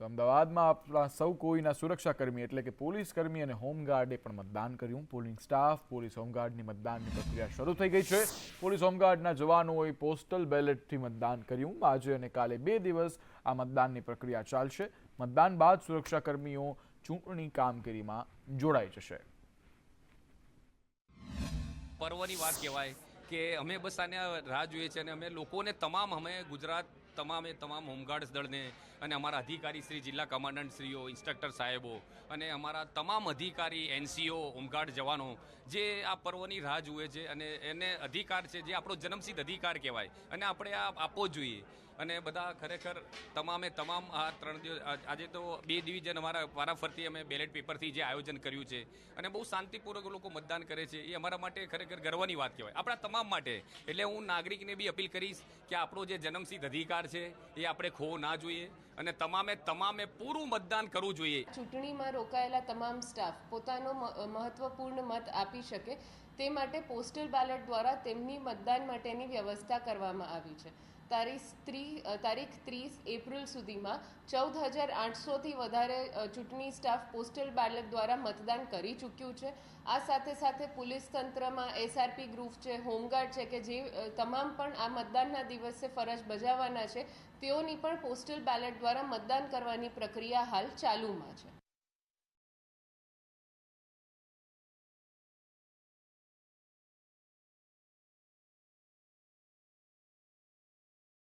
તો અમદાવાદમાં આપણા સૌ કોઈના સુરક્ષાકર્મી એટલે કે પોલીસ કર્મી અને હોમગાર્ડે પણ મતદાન કર્યું. પોલિંગ સ્ટાફ, પોલીસ હોમગાર્ડની મતદાનની પ્રક્રિયા શરૂ થઈ ગઈ છે. પોલીસ હોમગાર્ડના જવાનોએ પોસ્ટલ બેલેટથી મતદાન કર્યું. આજે અને કાલે બે દિવસ આ મતદાનની પ્રક્રિયા ચાલશે. મતદાન બાદ સુરક્ષાકર્મીઓ ચૂંટણી કામગીરીમાં જોડાઈ જશે. પર્વની વાત કહેવાય કે અમે બસ આને રાહ જોઈએ છે અને અમે લોકોને તમામ અમે ગુજરાત તમામે તમામ હોમગાર્ડ્સ દળને અને અમારા અધિકારી શ્રી, જિલ્લા કમાન્ડન્ટ શ્રીઓ, ઇન્સ્ટ્રક્ટર સાહેબો અને અમારા તમામ અધિકારી, એનસીઓ, હોમગાર્ડ જવાનો જે આ પર્વની રાહ જુએ છે અને એને અધિકાર છે, જે આપણો જન્મસિદ્ધ અધિકાર કહેવાય અને આપણે આ આપવો જોઈએ. અને બધા ખરેખર તમામે તમામ આ ત્રણ દિવસ આજે તો બે ડિવિઝન અમારા વારાફરતી અમે બેલેટ પેપરથી જે આયોજન કર્યું છે. અને બહુ શાંતિપૂર્વક લોકો મતદાન કરે છે. એ અમારા માટે ખરેખર ગર્વની વાત કહેવાય. આપણા તમામ માટે. એટલે હું નાગરિકને બી અપીલ કરીશ કે આપણો જે જન્મસિદ્ધ અધિકાર છે એ આપણે ખોવો ના જોઈએ અને તમામે તમામે પૂરું મતદાન કરવું જોઈએ. ચૂંટણીમાં રોકાયેલા તમામ સ્ટાફ પોતાનો મહત્વપૂર્ણ મત આપી શકે તે માટે પોસ્ટલ બેલેટ દ્વારા તેમની મતદાન માટેની વ્યવસ્થા કરવામાં આવી છે. તારીખ ત્રી તારીખ ત્રીસ એપ્રિલ સુધીમાં ચૌદ હજાર આઠસોથી વધારે ચૂંટણી સ્ટાફ પોસ્ટલ બેલેટ દ્વારા મતદાન કરી ચૂક્યું છે. આ સાથે સાથે પોલીસ તંત્રમાં એસઆરપી ગ્રુપ છે, હોમગાર્ડ છે કે જે તમામ પણ આ મતદાનના દિવસે ફરજ બજાવવાના છે, તેઓની પણ પોસ્ટલ બેલેટ દ્વારા મતદાન કરવાની પ્રક્રિયા હાલ ચાલુમાં છે.